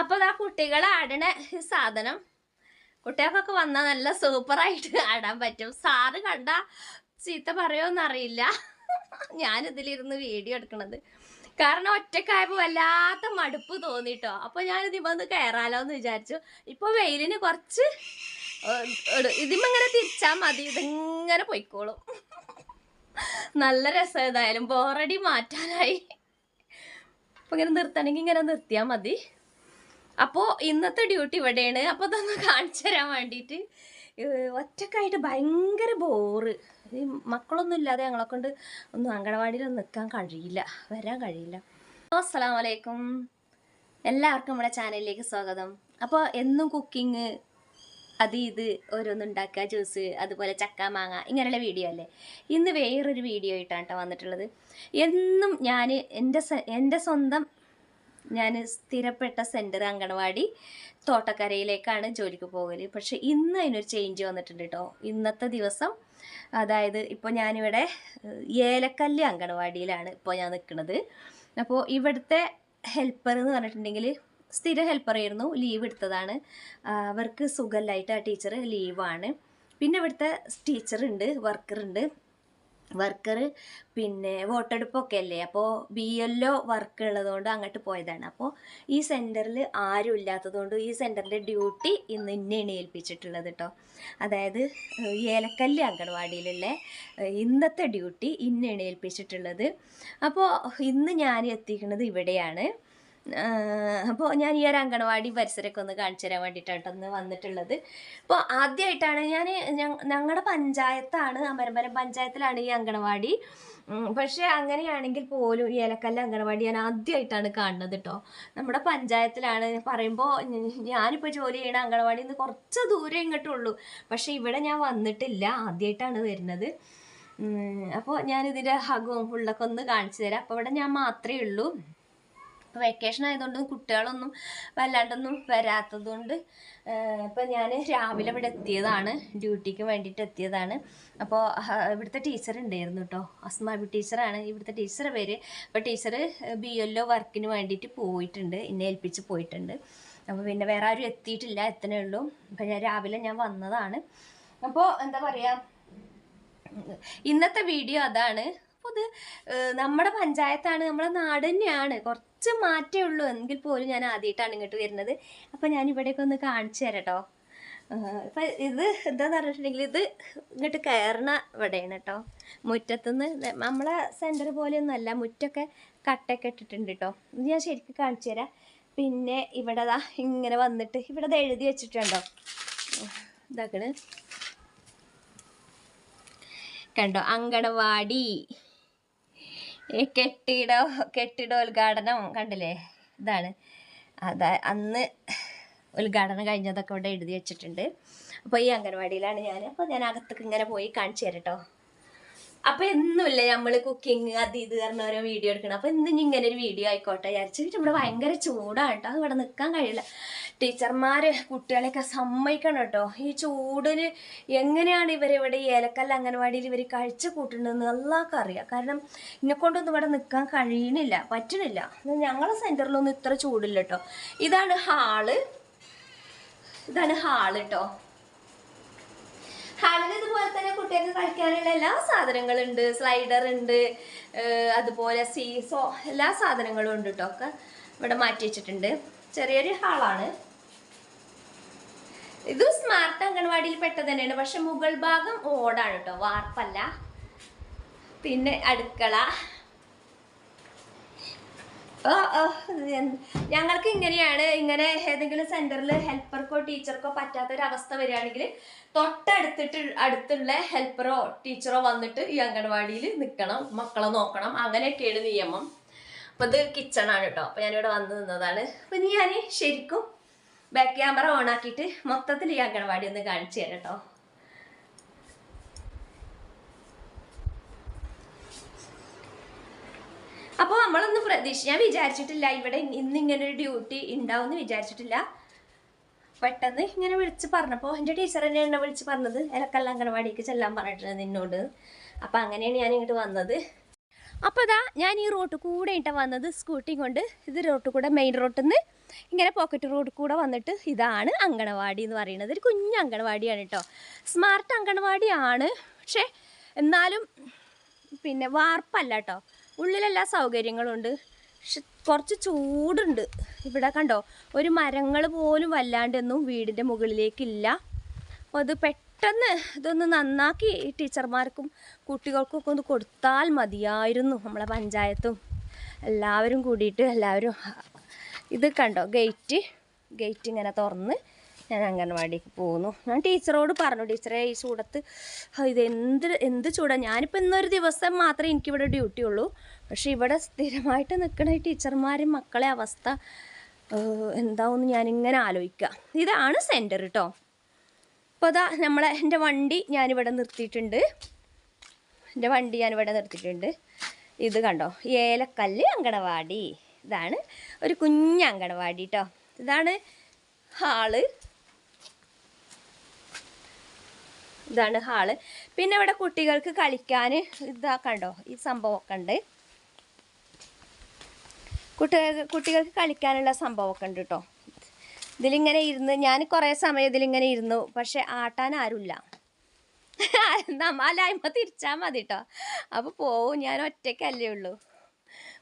അപ്പോൾ ആ കുട്ടികൾ ആടണ സാധനം. കുട്ടികൾക്കൊക്കെ വന്നാൽ നല്ല സൂപ്പറായിട്ട് ആടാൻ പറ്റും. സാറ് കണ്ട ചീത്ത പറയുമോന്നറിയില്ല ഞാനിതിലിരുന്ന് വീഡിയോ എടുക്കണത്. കാരണം ഒറ്റക്കായപ്പോൾ വല്ലാത്ത മടുപ്പ് തോന്നിട്ടോ. അപ്പോൾ ഞാൻ ഇതിമൊന്ന് കയറാലോ എന്ന് വിചാരിച്ചു. ഇപ്പോൾ വെയിലിന് കുറച്ച് ഇതിമ്മ ഇങ്ങനെ തിരിച്ചാൽ മതി. ഇതിങ്ങനെ പൊയ്ക്കോളും. നല്ല രസം ഏതായാലും. ബോറടി മാറ്റാനായി. അപ്പോൾ ഇങ്ങനെ നിർത്തണമെങ്കിൽ ഇങ്ങനെ നിർത്തിയാൽ മതി. അപ്പോൾ ഇന്നത്തെ ഡ്യൂട്ടി ഇവിടെയാണ്. അപ്പോൾ അതൊന്ന് കാണിച്ചു തരാൻ വേണ്ടിയിട്ട്. ഒറ്റക്കായിട്ട് ഭയങ്കര ബോറ് ഈ മക്കളൊന്നും ഇല്ലാതെ ഞങ്ങളെ കൊണ്ട് ഒന്നും അങ്കണവാടിയിൽ നിൽക്കാൻ കഴിയില്ല. വരാൻ കഴിയില്ല. അസ്സാം വലൈക്കും എല്ലാവർക്കും നമ്മുടെ ചാനലിലേക്ക് സ്വാഗതം. അപ്പോൾ എന്നും കുക്കിങ് അത് ഇത് ഓരോന്നുണ്ടാക്കുക ജ്യൂസ് അതുപോലെ ചക്ക മാങ്ങ ഇങ്ങനെയുള്ള വീഡിയോ അല്ലേ? ഇന്ന് വേറൊരു വീഡിയോ ആയിട്ടാണ് കേട്ടോ വന്നിട്ടുള്ളത്. എന്നും ഞാൻ എന്റെ എന്റെ സ്വന്തം ഞാൻ സ്ഥിരപ്പെട്ട സെന്റർ അങ്കണവാടി തോട്ടക്കരയിലേക്കാണ് ജോലിക്ക് പോകൽ പക്ഷേ ഇന്ന് അതിനൊരു ചേഞ്ച് വന്നിട്ടുണ്ട് കേട്ടോ ഇന്നത്തെ ദിവസം അതായത് ഇപ്പോൾ ഞാനിവിടെ ഏലക്കല്ല് അങ്കണവാടിയിലാണ് ഇപ്പോൾ ഞാൻ നിൽക്കുന്നത് അപ്പോൾ ഇവിടുത്തെ ഹെൽപ്പർ എന്ന് പറഞ്ഞിട്ടുണ്ടെങ്കിൽ സ്ഥിര ഹെൽപ്പർ ആയിരുന്നു ലീവ് എടുത്തതാണ്. അവർക്ക് സുഖമില്ലായിട്ട് ആ ടീച്ചർ ലീവാണ്. പിന്നെ ഇവിടുത്തെ ടീച്ചറുണ്ട് വർക്കറുണ്ട്. വർക്കർ പിന്നെ വോട്ടെടുപ്പൊക്കെ അല്ലേ അപ്പോൾ ബി ഒ വർക്ക് ഉള്ളതുകൊണ്ട് അങ്ങോട്ട് പോയതാണ്. അപ്പോൾ ഈ സെന്ററിൽ ആരും ഇല്ലാത്തതുകൊണ്ട് ഈ സെന്ററിന്റെ ഡ്യൂട്ടി ഇന്ന് ഇന്നെയാണ് ഏൽപ്പിച്ചിട്ടുള്ളത് കേട്ടോ അതായത് ഏലക്കല്ല് അങ്കണവാടിയിലുള്ള ഇന്നത്തെ ഡ്യൂട്ടി ഇന്നെയാണ് ഏൽപ്പിച്ചിട്ടുള്ളത്. അപ്പോൾ ഇന്ന് ഞാൻ എത്തിക്കുന്നത് ഇവിടെയാണ്. അപ്പോൾ ഞാൻ ഈ ഒരു അങ്കണവാടി പരിസരമൊക്കെ ഒന്ന് കാണിച്ചു തരാൻ വേണ്ടിയിട്ടാണ് ഒന്ന് വന്നിട്ടുള്ളത്. അപ്പോൾ ആദ്യമായിട്ടാണ് ഞാൻ ഞങ്ങളുടെ പഞ്ചായത്താണ് അമരമ്പരം പഞ്ചായത്തിലാണ് ഈ അംഗനവാടി പക്ഷേ അങ്ങനെയാണെങ്കിൽ പോലും ഈ ഏലക്കല്ല അങ്കണവാടി ഞാൻ ആദ്യമായിട്ടാണ് കാണുന്നത് കേട്ടോ. നമ്മുടെ പഞ്ചായത്തിലാണ്. പറയുമ്പോൾ ഞാനിപ്പോൾ ജോലി ചെയ്യണ അങ്കണവാടിയിൽ നിന്ന് കുറച്ച് ദൂരം ഇങ്ങോട്ടുള്ളൂ. പക്ഷേ ഇവിടെ ഞാൻ വന്നിട്ടില്ല. ആദ്യമായിട്ടാണ് വരുന്നത്. അപ്പോൾ ഞാനിതിന്റെ ഹഗവും ഫുള്ളൊക്കെ ഒന്ന് കാണിച്ചു തരാം. അപ്പോൾ ഇവിടെ ഞാൻ മാത്രമേ ഉള്ളൂ. വെക്കേഷൻ ആയതുകൊണ്ട് കുട്ടികളൊന്നും വല്ലാണ്ടൊന്നും വരാത്തതുകൊണ്ട് ഇപ്പം ഞാൻ രാവിലെ ഇവിടെ എത്തിയതാണ്. ഡ്യൂട്ടിക്ക് വേണ്ടിയിട്ട് എത്തിയതാണ്. അപ്പോൾ ഇവിടുത്തെ ടീച്ചർ ഉണ്ടായിരുന്നു കേട്ടോ അസ്മാബി ടീച്ചറാണ് ഇവിടുത്തെ ടീച്ചറെ പേര് അപ്പോൾ ടീച്ചർ ബി ഒ വർക്കിന് വേണ്ടിയിട്ട് പോയിട്ടുണ്ട്. എന്നെ ഏൽപ്പിച്ച് പോയിട്ടുണ്ട്. അപ്പോൾ പിന്നെ വേറെ ആരും എത്തിയിട്ടില്ല എത്തനേ ഉള്ളൂ. അപ്പോൾ ഞാൻ രാവിലെ ഞാൻ വന്നതാണ്. അപ്പോൾ എന്താ പറയുക ഇന്നത്തെ വീഡിയോ അതാണ്. ഇത് നമ്മുടെ പഞ്ചായത്താണ് നമ്മുടെ നാട് തന്നെയാണ്. കുറച്ച് മാറ്റേ ഉള്ളൂ. എങ്കിൽ പോലും ഞാൻ ആദ്യമായിട്ടാണ് ഇങ്ങോട്ട് വരുന്നത്. അപ്പം ഞാൻ ഇവിടേക്ക് ഒന്ന് കാണിച്ചു തരാം കേട്ടോ ഇപ്പം ഇത് എന്താന്ന് പറഞ്ഞിട്ടുണ്ടെങ്കിൽ ഇത് ഇങ്ങോട്ട് കയറണ ഇവിടെയാണ് കേട്ടോ. മുറ്റത്തുനിന്ന് നമ്മളെ സെന്റർ പോലെയൊന്നും അല്ല മുറ്റൊക്കെ കട്ടൊക്കെ ഇട്ടിട്ടുണ്ട് കേട്ടോ. ഇത് ഞാൻ ശരിക്കും കാണിച്ചു തരാം. പിന്നെ ഇവിടെ ദാ ഇങ്ങനെ വന്നിട്ട് ഇവിടെ ഇത് എഴുതി വെച്ചിട്ടുണ്ടോ? ഇതാക്കണ്. കണ്ടോ? അങ്കണവാടി. ഈ കെട്ടിട കെട്ടിട കെട്ടിടോദ്ഘാടനം കണ്ടില്ലേ? ഇതാണ്. അതാ അന്ന് ഉദ്ഘാടനം കഴിഞ്ഞതൊക്കെ ഇവിടെ എഴുതി വെച്ചിട്ടുണ്ട്. അപ്പോൾ ഈ അംഗൻവാടിയിലാണ് ഞാൻ അപ്പോൾ ഞാൻ അകത്തേക്ക് ഇങ്ങനെ പോയി കാണിച്ചു തരാം കേട്ടോ അപ്പോൾ എന്നുമില്ല നമ്മൾ കുക്കിംഗ് അത് ഇത് പറഞ്ഞ ഓരോ വീഡിയോ എടുക്കണം. അപ്പോൾ ഇന്ന് ഇനി ഇങ്ങനെ ഒരു വീഡിയോ ആയിക്കോട്ടെ വിചാരിച്ചിട്ട് ഇവിടെ ഭയങ്കര ചൂടാണ് കേട്ടോ ഇവിടെ നിൽക്കാൻ കഴിയില്ല. ടീച്ചർമാർ കുട്ടികളെയൊക്കെ സമ്മതിക്കണം കേട്ടോ. ഈ ചൂടിന് എങ്ങനെയാണ് ഇവരിവിടെ ഏലക്കല്ല അംഗൻവാടിയിൽ ഇവർ കഴിച്ചു കൂട്ടുന്നതെന്ന് എല്ലാവർക്കും അറിയാം. കാരണം എന്നെ കൊണ്ടൊന്നും ഇവിടെ നിൽക്കാൻ കഴിയണില്ല പറ്റണില്ല. ഞങ്ങളുടെ ഞങ്ങളെ സെന്ററിലൊന്നും ഇത്ര ചൂടില്ല കേട്ടോ. ഇതാണ് ഹാൾ. ഇതാണ് ഹാൾ കേട്ടോ. ഹാളിൽ ഇതുപോലെ തന്നെ കുട്ടികൾക്ക് കളിക്കാനുള്ള എല്ലാ സാധനങ്ങളും ഉണ്ട് സ്ലൈഡർ ഉണ്ട് അതുപോലെ സീസോ എല്ലാ സാധനങ്ങളും ഉണ്ട് കേട്ടോ. ഒക്കെ ഇവിടെ മാറ്റി വെച്ചിട്ടുണ്ട്. ചെറിയൊരു ഹാളാണ്. ഇത് സ്മാർട്ട് അംഗൻവാടിയിൽ പെട്ടത് തന്നെയാണ്. പക്ഷെ മുകൾ ഭാഗം ഓടാണ് കേട്ടോ വാർപ്പല്ല. പിന്നെ അടുക്കള. ഞങ്ങൾക്ക് ഇങ്ങനെയാണ്. ഇങ്ങനെ ഏതെങ്കിലും സെന്ററിൽ ഹെൽപ്പർക്കോ ടീച്ചർക്കോ പറ്റാത്ത ഒരു അവസ്ഥ വരികയാണെങ്കിൽ തൊട്ടടുത്തിട്ട് അടുത്തുള്ള ഹെൽപ്പറോ ടീച്ചറോ വന്നിട്ട് ഈ അംഗൻവാടിയിൽ നിൽക്കണം. മക്കളെ നോക്കണം. അങ്ങനെയൊക്കെയാണ് നിയമം. അപ്പോൾ ഇത് കിച്ചണാണ് കേട്ടോ അപ്പൊ ഞാനിവിടെ വന്ന് നിന്നതാണ്. അപ്പം ഞാൻ ശരിക്കും ബാക്ക് ക്യാമറ ഓൺ ആക്കിയിട്ട് മൊത്തത്തിൽ ഈ അംഗൻവാടി ഒന്ന് കാണിച്ചു തരാം കേട്ടോ അപ്പോൾ നമ്മളൊന്നും പ്രതീക്ഷ ഞാൻ വിചാരിച്ചിട്ടില്ല ഇവിടെ ഇന്ന് ഇങ്ങനെ ഒരു ഡ്യൂട്ടി ഉണ്ടാവുമെന്ന് വിചാരിച്ചിട്ടില്ല. പെട്ടെന്ന് ഇങ്ങനെ വിളിച്ച് പറഞ്ഞപ്പോൾ എന്റെ ടീച്ചർ തന്നെ എന്നെ വിളിച്ച് പറഞ്ഞത്. എനക്കല്ല അംഗനവാടിക്ക് ചെല്ലാൻ പറഞ്ഞിട്ടുണ്ട് നിന്നോട്. അപ്പം അങ്ങനെയാണ് ഞാൻ ഇങ്ങോട്ട് വന്നത്. അപ്പോൾ ഇതാ ഞാൻ ഈ റോട്ട് കൂടെ ഇട്ട വന്നത് സ്കൂട്ടി കൊണ്ട്. ഇത് റോട്ട് കൂടെ മെയിൻ റോട്ടിൽ നിന്ന് ഇങ്ങനെ പോക്കറ്റ് റോഡ് കൂടെ വന്നിട്ട് ഇതാണ് അങ്കണവാടി എന്ന് പറയുന്നത്. ഒരു കുഞ്ഞു അങ്കണവാടിയാണ് കേട്ടോ സ്മാർട്ട് അങ്കണവാടിയാണ്. പക്ഷേ എന്നാലും പിന്നെ വാർപ്പല്ല കേട്ടോ ഉള്ളിലെല്ലാ സൗകര്യങ്ങളുണ്ട്. പക്ഷെ കുറച്ച് ചൂടുണ്ട്. ഇവിടെ കണ്ടോ? ഒരു മരങ്ങൾ പോലും വല്ലാണ്ടൊന്നും വീടിന്റെ മുകളിലേക്കില്ല. അപ്പോൾ അത് ഇതൊന്ന് നന്നാക്കി ടീച്ചർമാർക്കും കുട്ടികൾക്കും ഒക്കെ ഒന്ന് കൊടുത്താൽ മതിയായിരുന്നു നമ്മളെ പഞ്ചായത്തും. എല്ലാവരും കൂടിയിട്ട് എല്ലാവരും ഇത് കണ്ടോ? ഗേറ്റ് ഗേറ്റ് ഇങ്ങനെ തുറന്ന് ഞാൻ അംഗൻവാടിക്ക് പോകുന്നു. ഞാൻ ടീച്ചറോട് പറഞ്ഞു ടീച്ചറെ ഈ ചൂടത്ത് ഇത് എന്ത് എന്ത് ചൂട? ഞാനിപ്പോൾ ഇന്നൊരു ദിവസം മാത്രമേ എനിക്കിവിടെ ഡ്യൂട്ടി ഉള്ളൂ. പക്ഷേ ഇവിടെ സ്ഥിരമായിട്ട് നിൽക്കുന്ന ഈ ടീച്ചർമാരും മക്കളെ അവസ്ഥ എന്താവുമെന്ന് ഞാനിങ്ങനെ ആലോചിക്കുക ഇതാണ് സെന്റർ കേട്ടോ അപ്പോൾ അതാ നമ്മളെ എന്റെ വണ്ടി ഞാനിവിടെ നിർത്തിയിട്ടുണ്ട്. എന്റെ വണ്ടി ഞാനിവിടെ നിർത്തിയിട്ടുണ്ട്. ഇത് കണ്ടോ? ഏലക്കല്ല് അങ്കണവാടി. ഇതാണ് ഒരു കുഞ്ഞ് അങ്കണവാടി കേട്ടോ ഇതാണ് ഹാൾ. ഇതാണ് ഹാൾ. പിന്നെ ഇവിടെ കുട്ടികൾക്ക് കളിക്കാൻ ഇതാ കണ്ടോ? ഈ സംഭവമൊക്കെ ഉണ്ട്. കുട്ടികൾക്ക് കുട്ടികൾക്ക് കളിക്കാനുള്ള സംഭവമൊക്കെ ഉണ്ട് കേട്ടോ ഇതിലിങ്ങനെ ഇരുന്ന് ഞാൻ കുറേ സമയം ഇതിലിങ്ങനെ ഇരുന്നു. പക്ഷെ ആട്ടാൻ ആരുമില്ല. നമ്മലായ്മ തിരിച്ചാൽ മതി കേട്ടോ അപ്പോൾ പോവും. ഞാൻ ഒറ്റയ്ക്കല്ലേ ഉള്ളൂ.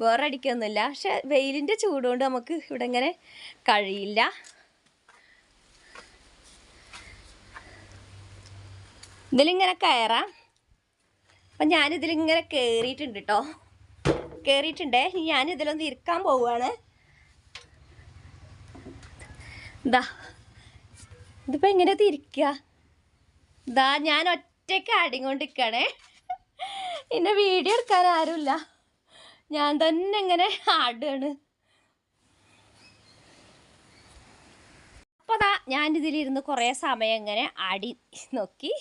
ബോറടിക്കൊന്നുമില്ല. പക്ഷെ വെയിലിന്റെ ചൂടുകൊണ്ട് നമുക്ക് ഇവിടെ ഇങ്ങനെ കഴിയില്ല. ഇതിലിങ്ങനെ കയറാം. അപ്പം ഞാനിതിലിങ്ങനെ കയറിയിട്ടുണ്ട് കേട്ടോ കയറിയിട്ടുണ്ടേ ഞാനിതിലൊന്ന് ഇരിക്കാൻ പോവുകയാണ് ഇതാ ഇതിപ്പോൾ എങ്ങനെ തിരിക്കുക ദാ ഞാൻ ഒറ്റയ്ക്ക് ആടിക്കൊണ്ടിരിക്കണേ എന്നെ വീഡിയോ എടുക്കാൻ ആരുമില്ല. ഞാൻ തന്നെ എങ്ങനെ ആടുകയാണ്. അപ്പോൾ ഞാൻ ഇതിലിരുന്ന് കുറേ സമയം ഇങ്ങനെ ആടി നോക്കി.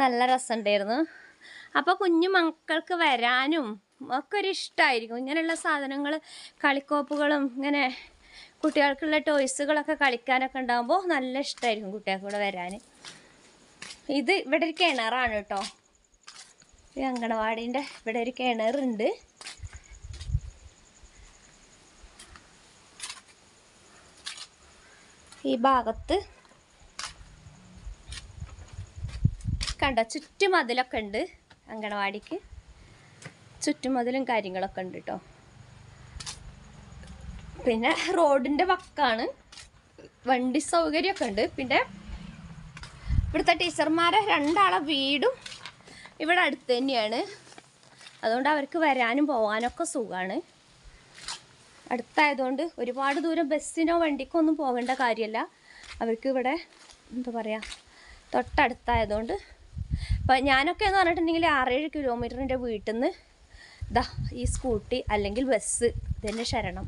നല്ല രസമുണ്ടായിരുന്നു. അപ്പോൾ കുഞ്ഞു മക്കൾക്ക് വരാനും ഒക്കെ ഒരു ഇഷ്ടമായിരിക്കും ഇങ്ങനെയുള്ള സാധനങ്ങൾ കളിക്കോപ്പുകളും ഇങ്ങനെ കുട്ടികൾക്കുള്ള ടോയ്സുകളൊക്കെ കളിക്കാനൊക്കെ ഉണ്ടാകുമ്പോൾ നല്ല ഇഷ്ടമായിരിക്കും കുട്ടികൾക്ക് ഇവിടെ വരാൻ ഇത് ഇവിടെ ഒരു കിണറാണ് കേട്ടോ. ഈ അങ്കണവാടീന്റെ ഇവിടെ ഒരു കിണറുണ്ട്. ഈ ഭാഗത്ത് കണ്ടോ? ചുറ്റുമതിലൊക്കെ ഉണ്ട് അങ്കണവാടിക്ക് ചുറ്റുമതിലും കാര്യങ്ങളൊക്കെ ഉണ്ട് കേട്ടോ. പിന്നെ റോഡിന്റെ വക്കാണ്. വണ്ടി സൗകര്യമൊക്കെ ഉണ്ട് പിന്നെ ഇവിടുത്തെ ടീച്ചർമാരെ രണ്ടാളെ വീടും ഇവിടെ അടുത്ത് തന്നെയാണ്. അതുകൊണ്ട് അവർക്ക് വരാനും പോകാനൊക്കെ സുഖമാണ് അടുത്തായതുകൊണ്ട് ഒരുപാട് ദൂരം ബസ്സിനോ വണ്ടിക്കോ ഒന്നും പോകേണ്ട കാര്യമല്ല. അവർക്ക് ഇവിടെ എന്താ പറയുക തൊട്ടടുത്തായതുകൊണ്ട്. അപ്പം ഞാനൊക്കെ എന്ന് പറഞ്ഞിട്ടുണ്ടെങ്കിൽ ആറേഴ് കിലോമീറ്ററിന്റെ വീട്ടിൽ നിന്ന് ഇതാ ഈ സ്കൂട്ടി അല്ലെങ്കിൽ ബസ് ഇതന്നെ ശരണം.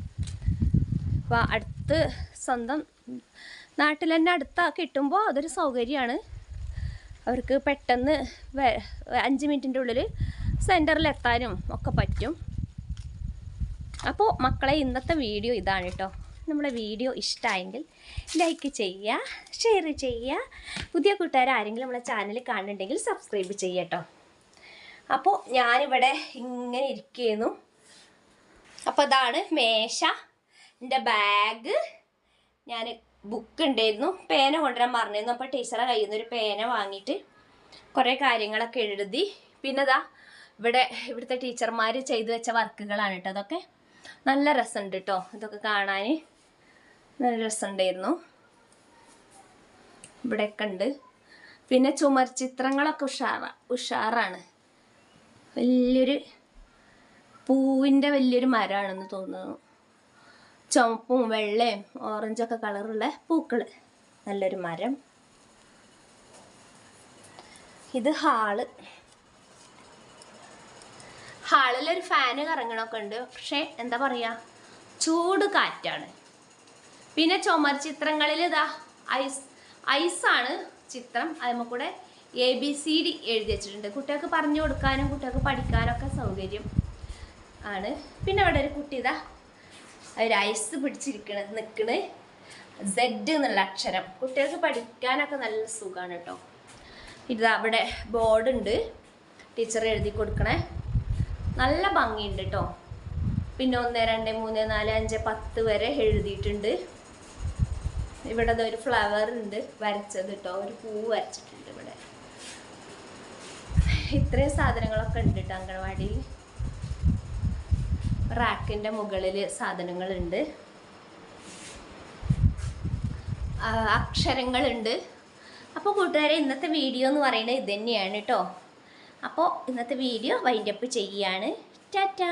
അപ്പോൾ അടുത്ത് സ്വന്തം നാട്ടിൽ തന്നെ അടുത്ത കിട്ടുമ്പോൾ അതൊരു സൗകര്യമാണ് അവർക്ക് പെട്ടെന്ന് അഞ്ച് മിനിറ്റിന്റെ ഉള്ളിൽ സെന്ററിൽ എത്താനും ഒക്കെ പറ്റും. അപ്പോൾ മക്കളെ ഇന്നത്തെ വീഡിയോ ഇതാണ് കേട്ടോ നമ്മളെ വീഡിയോ ഇഷ്ടമായെങ്കിൽ ലൈക്ക് ചെയ്യുക ഷെയർ ചെയ്യുക പുതിയ കൂട്ടുകാർ ആരെങ്കിലും നമ്മളെ ചാനൽ കാണുന്നുണ്ടെങ്കിൽ സബ്സ്ക്രൈബ് ചെയ്യുക കേട്ടോ അപ്പോൾ ഞാനിവിടെ ഇങ്ങനെ ഇരിക്കുന്നു. അപ്പോൾ അതാണ് മേശ. എന്റെ ബാഗ് ഞാൻ ബുക്ക് ഉണ്ടായിരുന്നു പേന കൊണ്ടുവരാൻ പറഞ്ഞിരുന്നു. അപ്പോൾ ടീച്ചറെ കയ്യിൽ നിന്ന് ഒരു പേന വാങ്ങിയിട്ട് കുറേ കാര്യങ്ങളൊക്കെ എഴുതി. പിന്നെ ഇതാ ഇവിടെ ഇവിടുത്തെ ടീച്ചർമാർ ചെയ്തു വെച്ച വർക്കുകളാണ് കേട്ടോ അതൊക്കെ നല്ല രസമുണ്ട് കേട്ടോ ഇതൊക്കെ കാണാൻ നല്ല രസമുണ്ടായിരുന്നു ഇവിടെയൊക്കെ ഉണ്ട് പിന്നെ ചുമർ ചിത്രങ്ങളൊക്കെ ഉഷാറ ഉഷാറാണ്. വലിയൊരു പൂവിന്റെ വലിയൊരു മരമാണെന്ന് തോന്നുന്നു. ചുവപ്പും വെള്ളയും ഓറഞ്ചൊക്കെ കളറുള്ള പൂക്കൾ നല്ലൊരു മരം. ഇത് ഹാൾ. ഹാളിലൊരു ഫാന് കറങ്ങണമൊക്കെ ഉണ്ട്. പക്ഷേ എന്താ പറയുക ചൂട് കാറ്റാണ്. പിന്നെ ചുമർ ചിത്രങ്ങളിൽ ഇതാ ഐസ് ഐസാണ് ചിത്രം. അതിമ കൂടെ എ ബി സി ഡി എഴുതി വെച്ചിട്ടുണ്ട്. കുട്ടികൾക്ക് പറഞ്ഞു കൊടുക്കാനും കുട്ടികൾക്ക് പഠിക്കാനൊക്കെ സൗകര്യം ആണ്. പിന്നെ അവിടെ ഒരു കുട്ടി ഇതാ ഒരു ഐസ് പിടിച്ചിരിക്കണ നിൽക്കണ് സെഡ് എന്നുള്ള അക്ഷരം. കുട്ടികൾക്ക് പഠിക്കാനൊക്കെ നല്ല സുഖമാണ് കേട്ടോ ഇത് അവിടെ ബോർഡുണ്ട് ടീച്ചർ എഴുതി കൊടുക്കണേ. നല്ല ഭംഗിയുണ്ട് കേട്ടോ പിന്നെ ഒന്ന് രണ്ട് മൂന്ന് നാല് അഞ്ച് പത്ത് വരെ എഴുതിയിട്ടുണ്ട്. ഇവിടെ ഒരു ഫ്ലവർ ഉണ്ട് വരച്ചത് കേട്ടോ ഒരു പൂ വരച്ചിട്ടുണ്ട് ഇവിടെ. ഇത്രയും സാധനങ്ങളൊക്കെ ഉണ്ട് കേട്ടോ അങ്കണവാടിയിൽ റാക്കിന്റെ മുകളിൽ സാധനങ്ങളുണ്ട്. അക്ഷരങ്ങളുണ്ട്. അപ്പോൾ കൂട്ടുകാരെ ഇന്നത്തെ വീഡിയോ എന്ന് പറയുന്നത് ഇത് തന്നെയാണ് കേട്ടോ അപ്പോൾ ഇന്നത്തെ വീഡിയോ വൈൻഡപ്പ് ചെയ്യുകയാണ്. ടാറ്റാ!